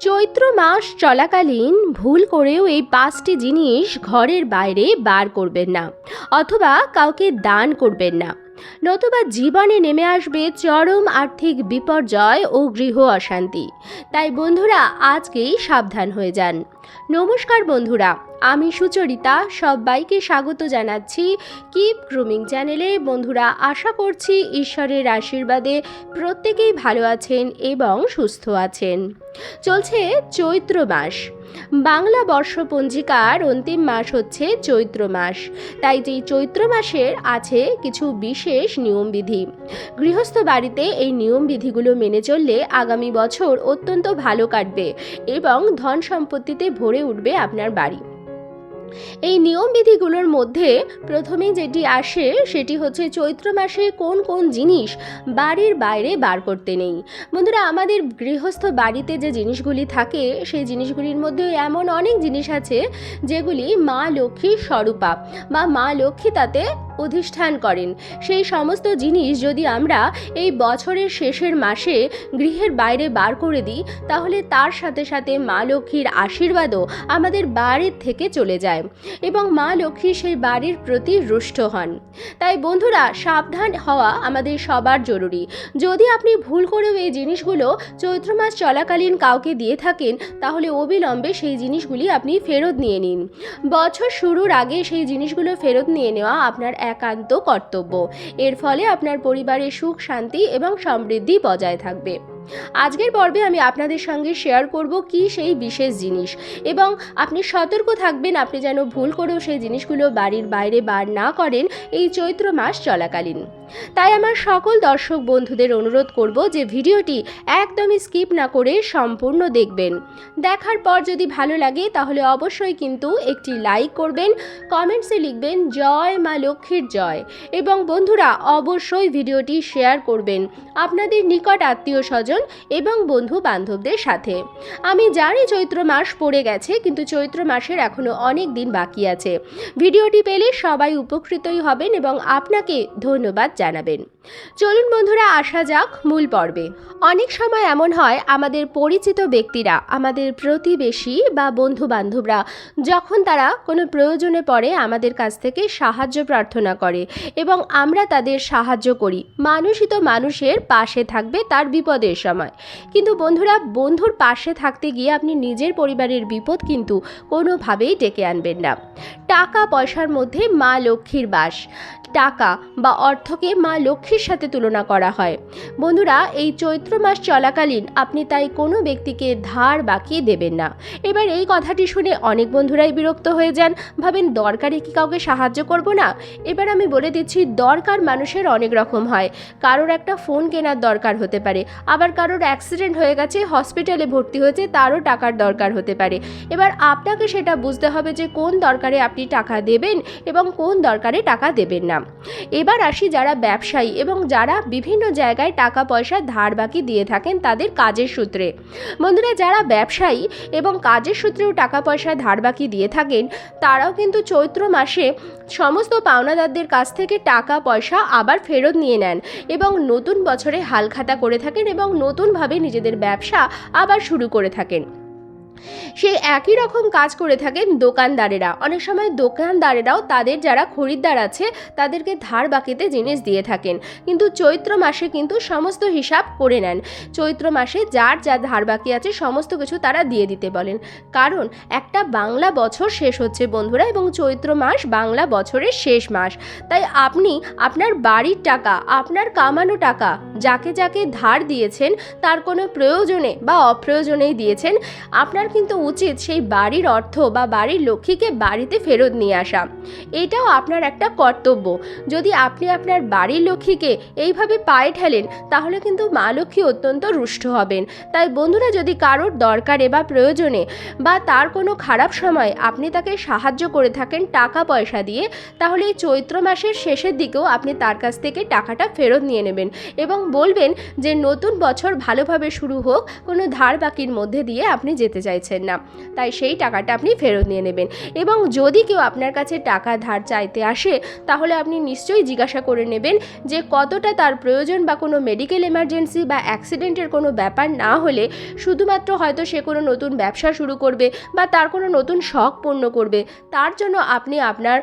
চৈত্র মাস চলাকালীন ভুল করেও এই পাঁচটি জিনিস ঘরের বাইরে বার করবেন না, অথবা কাউকে দান করবেন না। নতুবা জীবনে নেমে আসবে চরম আর্থিক বিপর্যয় ও গৃহ অশান্তি। তাই বন্ধুরা, আজকেই সাবধান হয়ে যান। নমস্কার বন্ধুরা আমি সুচরিতা, সবাইকে স্বাগত জানাচ্ছি কিপ গ্রুমিং চ্যানেলে। বন্ধুরা, আশা করছি ঈশ্বরের আশীর্বাদে প্রত্যেকেই ভালো আছেন এবং সুস্থ আছেন। চলছে চৈত্র মাস। বাংলা বর্ষপঞ্জিকার অন্তিম মাস হচ্ছে চৈত্র মাস। তাই যেই চৈত্র মাসের আছে কিছু বিশেষ নিয়মবিধি। গৃহস্থ বাড়িতে এই নিয়মবিধিগুলো মেনে চললে আগামী বছর অত্যন্ত ভালো কাটবে এবং ধন সম্পত্তিতে ভরে উঠবে আপনার বাড়ি। এই নিয়মবিধিগুলোর মধ্যে প্রথমে যেটি আসে সেটি হচ্ছে চৈত্র মাসে কোন কোন জিনিস বাড়ির বাইরে বার করতে নেই। বন্ধুরা, আমাদের গৃহস্থ বাড়িতে যে জিনিসগুলি থাকে, সেই জিনিসগুলির মধ্যে এমন অনেক জিনিস আছে যেগুলি মা লক্ষ্মীর স্বরূপা বা মা লক্ষ্মী তাতে অধিষ্ঠান করেন। সেই সমস্ত জিনিস যদি আমরা এই বছরের শেষের মাসে গৃহের বাইরে বার করে দিই, তাহলে তার সাথে সাথে মা লক্ষ্মীর আশীর্বাদও আমাদের বাড়ির থেকে চলে যায়। এবং মা লক্ষ্মী সেই বাড়ির প্রতি রুষ্ট হন। তাই বন্ধুরা, সাবধান হওয়া আমাদের সবার জরুরি। যদি আপনি ভুল করেও এই জিনিসগুলো চৈত্র মাস চলাকালীন কাউকে দিয়ে থাকেন, তাহলে অবিলম্বে সেই জিনিসগুলি আপনি ফেরত নিয়ে নিন। বছর শুরুর আগে সেই জিনিসগুলো ফেরত নিয়ে নেওয়া আপনার একান্ত কর্তব্য। এর ফলে আপনার পরিবারের সুখ, শান্তি এবং সমৃদ্ধি বজায় থাকবে। আজকের পর্বে আমি আপনাদের সঙ্গে শেয়ার করব কি সেই বিশেষ জিনিস এবং আপনি সতর্ক থাকবেন, আপনি যেন ভুল করেও সেই জিনিসগুলো বাড়ির বাইরে বার না করেন, এই চৈত্র মাস চলাকালীন। তাই আমার সকল দর্শক বন্ধুদের অনুরোধ করব যে ভিডিওটি একদমই স্কিপ না করে সম্পূর্ণ দেখবেন। দেখার পর যদি ভালো লাগে তাহলে অবশ্যই কিন্তু একটি লাইক করবেন কমেন্টসে লিখবেন, জয় মা লক্ষ্মীর জয় এবং বন্ধুরা অবশ্যই ভিডিওটি শেয়ার করবেন আপনাদের নিকট আত্মীয় স্বজন এবং বন্ধু বান্ধবদের সাথে। আমি জানি চৈত্র মাস পড়ে গেছে, কিন্তু চৈত্র মাসের এখনও অনেক দিন বাকি আছে। ভিডিওটি পেলে সবাই উপকৃতই হবেন এবং আপনাকে ধন্যবাদ জানাবেন। চলুন বন্ধুরা, আসা যাক মূল পর্বে। অনেক সময় এমন হয়, আমাদের পরিচিত ব্যক্তিরা, আমাদের প্রতিবেশী বা বন্ধু বান্ধবরা যখন তারা কোনো প্রয়োজনে পড়ে, আমাদের কাছ থেকে সাহায্য প্রার্থনা করে এবং আমরা তাদের সাহায্য করি। মানুষই তো মানুষের পাশে থাকবে তার বিপদের সময়। কিন্তু বন্ধুরা, বন্ধুর পাশে থাকতে গিয়ে আপনি নিজের পরিবারের বিপদ কিন্তু কোনোভাবেই ডেকে আনবেন না। টাকা পয়সার মধ্যে মা লক্ষ্মীর বাস। টাকা বা অর্থকে মা লক্ষ্মীর সাথে তুলনা করা হয়। বন্ধুরা, এই চৈত্র মাস চলাকালীন আপনি তাই কোনো ব্যক্তিকে ধার বাকি দেবেন না। এবার এই কথাটি শুনে অনেক বন্ধুরাই বিরক্ত হয়ে যান। ভাবেন, দরকারে কি কাউকে সাহায্য করব না? এবার আমি বলে দিচ্ছি, দরকার মানুষের অনেক রকম হয়। কারোর একটা ফোন কেনার দরকার হতে পারে। আবার কারোর অ্যাক্সিডেন্ট হয়ে গেছে, হসপিটালে ভর্তি হয়েছে, তারও টাকার দরকার হতে পারে। এবার আপনাকে সেটা বুঝতে হবে যে কোন দরকারে আপনি টাকা দেবেন এবং কোন দরকারে টাকা দেবেন না। এবার আসি যারা ব্যবসায়ী এবং যারা বিভিন্ন জায়গায় টাকা পয়সা ধার বাকি দিয়ে থাকেন তাদের কাজের সূত্রে। বন্ধুরা, যারা ব্যবসায়ী এবং কাজের সূত্রেও টাকা পয়সা ধার বাকি দিয়ে থাকেন, তারাও কিন্তু চৈত্র মাসে সমস্ত পাওনাদারদের কাছ থেকে টাকা পয়সা আবার ফেরত নিয়ে নেন এবং নতুন বছরে হালখাতা করে থাকেন এবং নতুনভাবে নিজেদের ব্যবসা আবার শুরু করে থাকেন। সেই একই রকম কাজ করে থাকেন দোকানদারেরা। অনেক সময় দোকানদারেরাও তাদের যারা খরিদ্দার আছে, তাদেরকে ধার বাকিতে জিনিস দিয়ে থাকেন। কিন্তু চৈত্র মাসে কিন্তু সমস্ত হিসাব করে নেন। চৈত্র মাসে যার যা ধার বাকি আছে, সমস্ত কিছু তারা দিয়ে দিতে বলেন। কারণ একটা বাংলা বছর শেষ হচ্ছে বন্ধুরা এবং চৈত্র মাস বাংলা বছরের শেষ মাস। তাই আপনি আপনার বাড়ির টাকা, আপনার কামানো টাকা, যাকে যাকে ধার দিয়েছেন, তার কোনো প্রয়োজনে বা অপ্রয়োজনেই দিয়েছেন, আপনার কিন্তু উচিত সেই বাড়ির অর্থ বা বাড়ির লক্ষ্মীকে বাড়িতে ফেরত নিয়ে আসা। এটাও আপনার একটা কর্তব্য। যদি আপনি আপনার বাড়ির লক্ষ্মীকে এইভাবে পায়ে ঠেলেন, তাহলে কিন্তু মা লক্ষ্মী অত্যন্ত রুষ্ট হবেন। তাই বন্ধুরা, যদি কারোর দরকারে বা প্রয়োজনে বা তার কোনো খারাপ সময় আপনি তাকে সাহায্য করে থাকেন টাকা পয়সা দিয়ে, তাহলে এই চৈত্র মাসের শেষের দিকেও আপনি তার কাছ থেকে টাকাটা ফেরত নিয়ে নেবেন এবং বলবেন যে, নতুন বছর ভালোভাবে শুরু হোক, কোনো ধার বাকির মধ্যে দিয়ে আপনি যেতে চাই চাইছেন না। তাই সেই টাকাটা আপনি ফেরত নিয়ে নেবেন। এবং যদি কেউ আপনার কাছে টাকা ধার চাইতে আসে, তাহলে আপনি নিশ্চয়ই জিজ্ঞাসা করে নেবেন যে কতটা তার প্রয়োজন বা কোনো মেডিকেল এমার্জেন্সি বা অ্যাক্সিডেন্টের কোনো ব্যাপার না হলে শুধুমাত্র হয়তো সে কোনো নতুন ব্যবসা শুরু করবে বা তার কোনো নতুন শখ পূর্ণ করবে। তার জন্য আপনি আপনার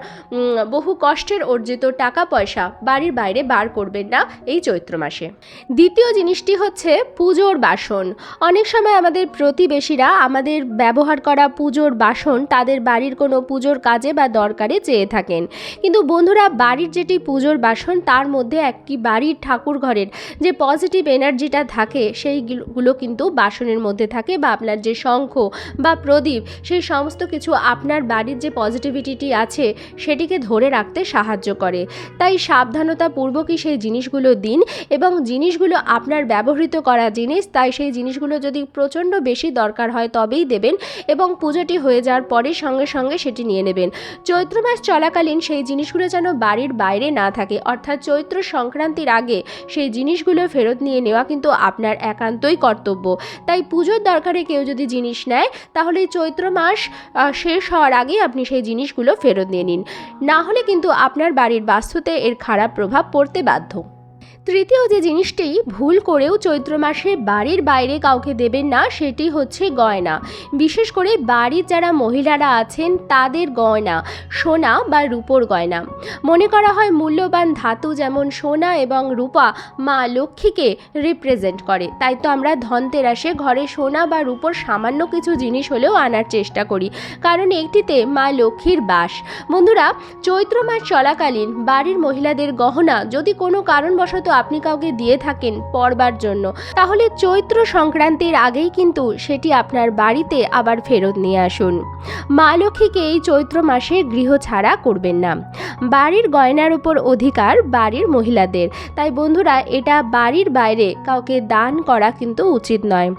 বহু কষ্টের অর্জিত টাকা পয়সা বাড়ির বাইরে বার করবেন না এই চৈত্র মাসে। দ্বিতীয় জিনিসটি হচ্ছে পুজোর বাসন। অনেক সময় আমাদের প্রতিবেশীরা আমাদের ব্যবহার করা পুজোর বাসন তাদের বাড়ির কোনো পুজোর কাজে বা দরকারে চেয়ে থাকেন। কিন্তু বন্ধুরা, বাড়ির যেটি পুজোর বাসন, তার মধ্যে একটি বাড়ির ঠাকুর ঘরের যে পজিটিভ এনার্জিটা থাকে, সেইগুলো কিন্তু বাসনের মধ্যে থাকে বা আপনার যে শঙ্খ বা প্রদীপ, সেই সমস্ত কিছু আপনার বাড়ির যে পজিটিভিটিটি আছে, সেটিকে ধরে রাখতে সাহায্য করে। তাই সাবধানতা পূর্বকই সেই জিনিসগুলো দিন এবং জিনিসগুলো আপনার ব্যবহৃত করা জিনিস, তাই সেই জিনিসগুলো যদি প্রচণ্ড বেশি দরকার হয় তবেই দেবেন এবং পুজোটি হয়ে যাওয়ার পরে সঙ্গে সঙ্গে সেটি নিয়ে নেবেন। চৈত্র মাস চলাকালীন সেই জিনিসগুলো যেন বাড়ির বাইরে না থাকে, অর্থাৎ চৈত্র সংক্রান্তির আগে সেই জিনিসগুলো ফেরত নিয়ে নেওয়া কিন্তু আপনার একান্তই কর্তব্য। তাই পুজোর দরকারে কেউ যদি জিনিস নেয়, তাহলে চৈত্র মাস শেষ হওয়ার আগেই আপনি সেই জিনিসগুলো ফেরত নিয়ে নিন। না হলে কিন্তু আপনার বাড়ির বাস্তুতে এর খারাপ প্রভাব পড়তে বাধ্য। তৃতীয় যে জিনিসটি ভুল করেও চৈত্র মাসে বাড়ির বাইরে কাউকে দেবেন না, সেটি হচ্ছে গয়না। বিশেষ করে বাড়ির যারা মহিলারা আছেন, তাদের গয়না, সোনা বা রূপোর গয়না। মনে করা হয় মূল্যবান ধাতু যেমন সোনা এবং রূপা মা লক্ষ্মীকে রিপ্রেজেন্ট করে। তাই তো আমরা ধনতেরাসে ঘরে সোনা বা রূপোর সামান্য কিছু জিনিস হলেও আনার চেষ্টা করি। কারণ একটিতে মা লক্ষ্মীর বাস। বন্ধুরা, চৈত্র মাস চলাকালীন বাড়ির মহিলাদের গহনা যদি কোনো কারণবশত আপনি কাউকে দিয়ে থাকেন পরবার জন্য, তাহলে চৈত্র সংক্রান্তির আগেই কিন্তু সেটি আপনার বাড়িতে আবার ফেরত নিয়ে আসুন। মা লক্ষ্মীকে এই চৈত্র মাসে গৃহ ছাড়া করবেন না। বাড়ির গয়নার উপর অধিকার বাড়ির মহিলাদের, তাই বন্ধুরা এটা বাড়ির বাইরে কাউকে দান করা কিন্তু উচিত নয়।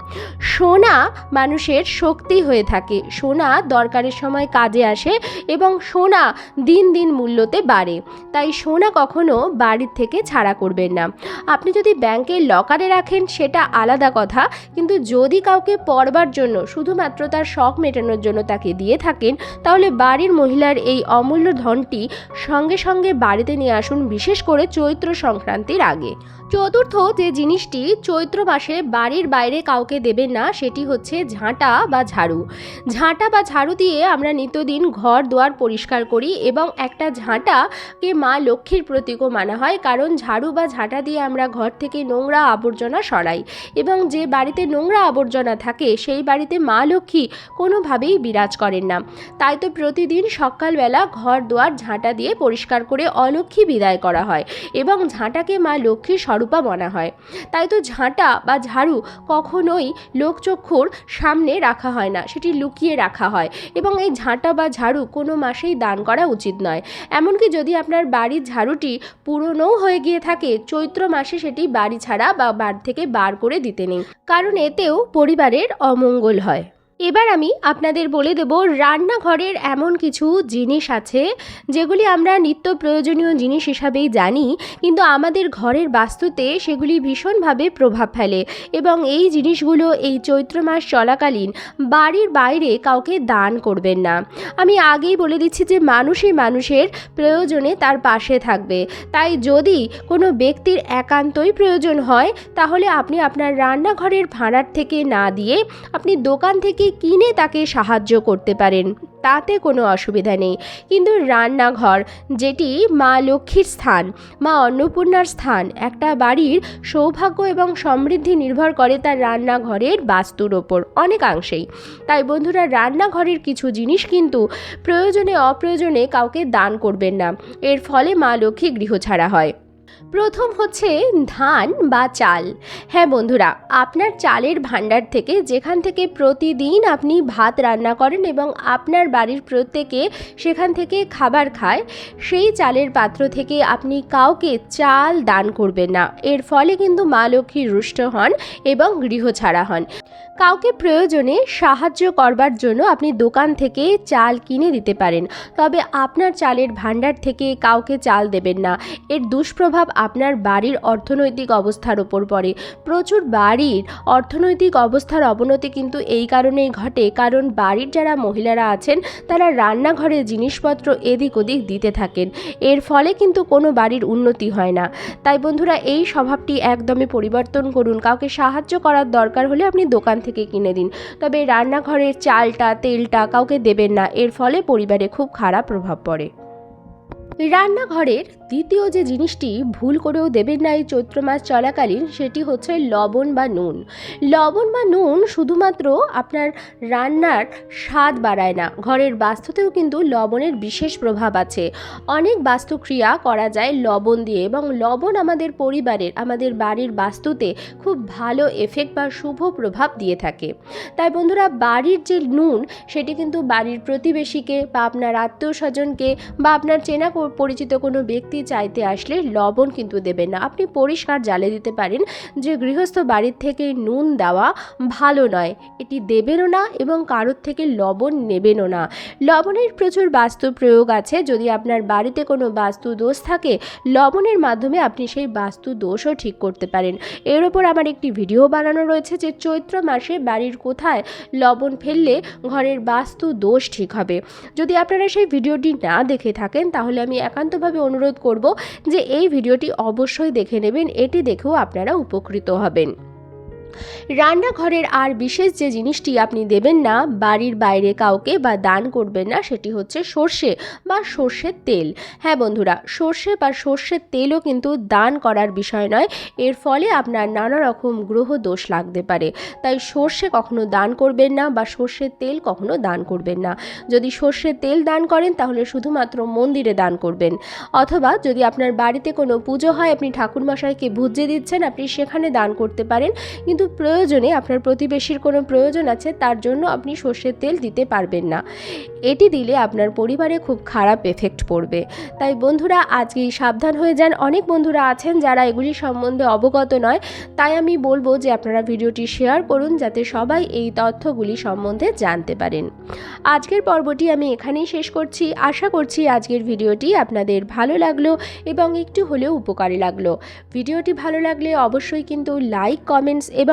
সোনা মানুষের শক্তি হয়ে থাকে, সোনা দরকারের সময় কাজে আসে এবং সোনা দিন দিন মূল্যতে বাড়ে, তাই সোনা কখনো বাড়ির থেকে ছাড়া করবেন না। আপনি যদি ব্যাংকের লকারে রাখেন, সেটা আলাদা কথা। কিন্তু যদি কাউকে পড়বার জন্য, শুধুমাত্র তার শখ মেটানোর জন্য তাকে দিয়ে থাকেন, তাহলে বাড়ির মহিলার এই অমূল্য ধনটি সঙ্গে সঙ্গে বাড়িতে নিয়ে আসুন, বিশেষ করে চৈত্র সংক্রান্তির আগে। চতুর্থ যে জিনিসটি, চৈত্র মাসে বাড়ির বাইরে কাউকে দেবেন না, সেটি হচ্ছে ঝাঁটা বা ঝাড়ু। ঝাঁটা বা ঝাড়ু দিয়ে আমরা নিত্যদিন ঘর দুয়ার পরিষ্কার করি এবং একটা ঝাঁটাকে মা লক্ষ্মীর প্রতীকও মানা হয়, কারণ ঝাড়ু বা ঝাঁটা দিয়ে আমরা ঘর থেকে নোংরা আবর্জনা সরাই এবং যে বাড়িতে নোংরা আবর্জনা থাকে, সেই বাড়িতে মা লক্ষ্মী কোনোভাবেই বিরাজ করেন না। তাই তো প্রতিদিন সকালবেলা ঘর দুয়ার ঝাঁটা দিয়ে পরিষ্কার করে অলক্ষ্মী বিদায় করা হয় এবং ঝাঁটাকে মা লক্ষ্মীর স্বরূপা বলা হয়। তাই তো ঝাঁটা বা ঝাড়ু কখনোই লোকচক্ষুর সামনে রাখা হয় না, সেটি লুকিয়ে রাখা হয় এবং এই ঝাঁটা বা ঝাড়ু কোনো মাসেই দান করা উচিত নয়। এমনকি যদি আপনার বাড়ির ঝাড়ুটি পুরনোও হয়ে গিয়ে থাকে চৈত্র মাসে সেটি বাড়ি ছাড়া বা বাড়ি থেকে বার করে দিতে নেই। কারণ এতেও পরিবারের অমঙ্গল হয়। এবার আমি আপনাদের বলে দেব রান্নাঘরের এমন কিছু জিনিস আছে, যেগুলি আমরা নিত্য প্রয়োজনীয় জিনিস হিসাবেই জানি, কিন্তু আমাদের ঘরের বাস্তুতে সেগুলি ভীষণভাবে প্রভাব ফেলে এবং এই জিনিসগুলো এই চৈত্র মাস চলাকালীন বাড়ির বাইরে কাউকে দান করবেন না। আমি আগেই বলে দিচ্ছি যে মানুষই মানুষের প্রয়োজনে তার পাশে থাকবে। তাই যদি কোনো ব্যক্তির একান্তই প্রয়োজন হয়, তাহলে আপনি আপনার রান্নাঘরের ভাড়ার থেকে না দিয়ে আপনি দোকান থেকে কিনে তাকে সাহায্য করতে পারেন, তাতে কোনো অসুবিধা নেই। কিন্তু রান্নাঘর, যেটি মা লক্ষ্মীর স্থান, মা অন্নপূর্ণার স্থান, একটা বাড়ির সৌভাগ্য এবং সমৃদ্ধি নির্ভর করে তার রান্নাঘরের বাস্তুর ওপর, অনেকাংশেই। তাই বন্ধুরা, রান্নাঘরের কিছু জিনিস কিন্তু প্রয়োজনে অপ্রয়োজনে কাউকে দান করবেন না। এর ফলে মা লক্ষ্মী গৃহ ছাড়া হয়। প্রথম হচ্ছে ধান বা চাল। হ্যাঁ বন্ধুরা, আপনার চালের ভাণ্ডার থেকে যেখান থেকে প্রতিদিন আপনি ভাত রান্না করেন এবং আপনার বাড়ির প্রত্যেকে সেখান থেকে খাবার খায়, সেই চালের পাত্র থেকে আপনি কাউকে চাল দান করবেন না। এর ফলে কিন্তু মা লক্ষ্মী রুষ্ট হন এবং গৃহ ছাড়া হন। কাউকে প্রয়োজনে সাহায্য করবার জন্য আপনি দোকান থেকে চাল কিনে দিতে পারেন। তবে আপনার চালের ভাণ্ডার থেকে কাউকে চাল দেবেন না। এর দুষ্প্রভাব আপনার বাড়ির অর্থনৈতিক অবস্থার ওপর পড়ে। প্রচুর বাড়ির অর্থনৈতিক অবস্থার অবনতি কিন্তু এই কারণেই ঘটে। কারণ বাড়ির যারা মহিলারা আছেন, তারা রান্নাঘরে জিনিসপত্র এদিক ওদিক দিতে থাকেন। এর ফলে কিন্তু কোনো বাড়ির উন্নতি হয় না। তাই বন্ধুরা, এই স্বভাবটি একদমই পরিবর্তন করুন। কাউকে সাহায্য করার দরকার হলে আপনি দোকান থেকে কিনে দিন। তবে রান্নাঘরের চালটা, তেলটা কাউকে দেবেন না। এর ফলে পরিবারে খুব খারাপ প্রভাব পড়ে। রান্নাঘরের দ্বিতীয় যে জিনিসটি ভুল করেও দেবেন না এই চৈত্র মাস চলাকালীন, সেটি হচ্ছে লবণ বা নুন। লবণ বা নুন শুধুমাত্র আপনার রান্নার স্বাদ বাড়ায় না, ঘরের বাস্তুতেও কিন্তু লবণের বিশেষ প্রভাব আছে। অনেক বাস্তুক্রিয়া করা যায় লবণ দিয়ে এবং লবণ আমাদের পরিবারের, আমাদের বাড়ির বাস্তুতে খুব ভালো এফেক্ট বা শুভ প্রভাব দিয়ে থাকে। তাই বন্ধুরা, বাড়ির যে নুন, সেটি কিন্তু বাড়ির প্রতিবেশীকে বা আপনার আত্মীয় স্বজনকে বা আপনার চেনা পরিচিত কোনো ব্যক্তি চাইতে আসলে লবণ কিন্তু দেবেন না। আপনি পরিষ্কার জালে দিতে পারেন যে গৃহস্থ বাড়ির থেকে নুন দেওয়া ভালো নয়। এটি দেবেনও না এবং কারোর থেকে লবণ নেবেনও না। লবণের প্রচুর বাস্তু প্রয়োগ আছে। যদি আপনার বাড়িতে কোনো বাস্তু দোষ থাকে, লবণের মাধ্যমে আপনি সেই বাস্তু দোষও ঠিক করতে পারেন। এর ওপর আমার একটি ভিডিও বানানো রয়েছে যে চৈত্র মাসে বাড়ির কোথায় লবণ ফেললে ঘরের বাস্তু দোষ ঠিক হবে। যদি আপনারা সেই ভিডিওটি না দেখে থাকেন, তাহলে আমি একান্তভাবে অনুরোধ করব যে এই ভিডিওটি অবশ্যই দেখে নেবেন এটি দেখেও আপনারা উপকৃত হবেন। রান্নাঘরের আর বিশেষ যে জিনিসটি আপনি দেবেন না, বাড়ির বাইরে কাউকে বা দান করবেন না, সেটি হচ্ছে সর্ষে বা সর্ষের তেল। হ্যাঁ বন্ধুরা, সর্ষে বা সর্ষের তেলও কিন্তু দান করার বিষয় নয়, এর ফলে আপনার নানা রকম গ্রহ দোষ লাগতে পারে। তাই সর্ষে কখনো দান করবেন না বা সর্ষের তেল কখনো দান করবেন না। যদি সর্ষের তেল দান করেন, তাহলে শুধুমাত্র মন্দিরে দান করবেন। অথবা যদি আপনার বাড়িতে কোনো পুজো হয়, আপনি ঠাকুরমশাইকে ভুজে দিচ্ছেন, আপনি সেখানে দান করতে পারেন। কিন্তু প্রয়োজনে আপনার প্রতিবেশীর কোনো প্রয়োজন আছে, তার জন্য আপনি সর্ষের তেল দিতে পারবেন না। এটি দিলে আপনার পরিবারে খুব খারাপ এফেক্ট পড়বে। তাই বন্ধুরা, আজকেই সাবধান হয়ে যান। অনেক বন্ধুরা আছেন যারা এগুলি সম্বন্ধে অবগত নয়, তাই আমি বলব যে আপনারা ভিডিওটি শেয়ার করুন, যাতে সবাই এই তথ্যগুলি সম্বন্ধে জানতে পারেন। আজকের পর্বটি আমি এখানেই শেষ করছি। আশা করছি আজকের ভিডিওটি আপনাদের ভালো লাগল এবং একটু হলেও উপকারী লাগল। ভিডিওটি ভালো লাগলে অবশ্যই কিন্তু লাইক, কমেন্টস এবং